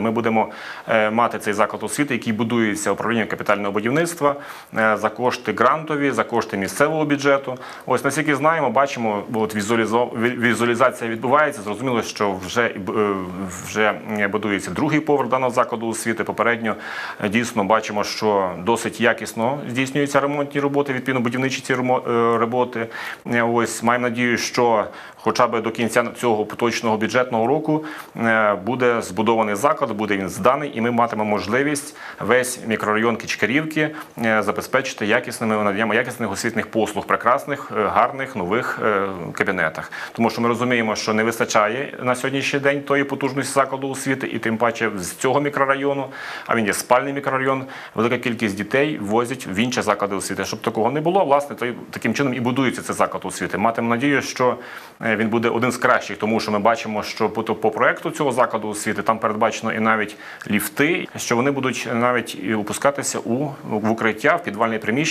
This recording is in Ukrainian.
освіти. Ми будемо е, мати цей заклад освіти, який будується управлінням капітального будівництва е, за кошти грантові, за кошти місцевого бюджету. Ось наскільки знаємо, бачимо, от візуалізація відбувається. Зрозуміло, що вже е, вже будується другий поверх даного закладу освіти. Попередньо дійсно бачимо, що досить якісно здійснюються ремонтні роботи, відповідно будівничі ці роботи. Ось маємо надію, що хоча б до кінця цього поточного бюджетного року буде збудований заклад, буде він зданий, і ми матимемо можливість весь мікрорайон Кичкарівки е, забезпечити якісними наданням якісних освітних послуг, прекрасних, е, гарних нових е, кабінетах. Тому що ми розуміємо, що не вистачає на сьогоднішній день тої потужності закладу освіти, і тим паче з цього мікрорайону, а він є спальний мікрорайон, велика кількість дітей возять в інші заклади освіти. Щоб такого не було, власне, то таким чином і будується цей заклад освіти. Матимемо надію, що він буде один з кращих, тому що ми бачимо, що по, по проекту цього закладу освіти там передбачено і навіть ліфти, що вони будуть навіть опускатися у в укриття в підвальне приміщення.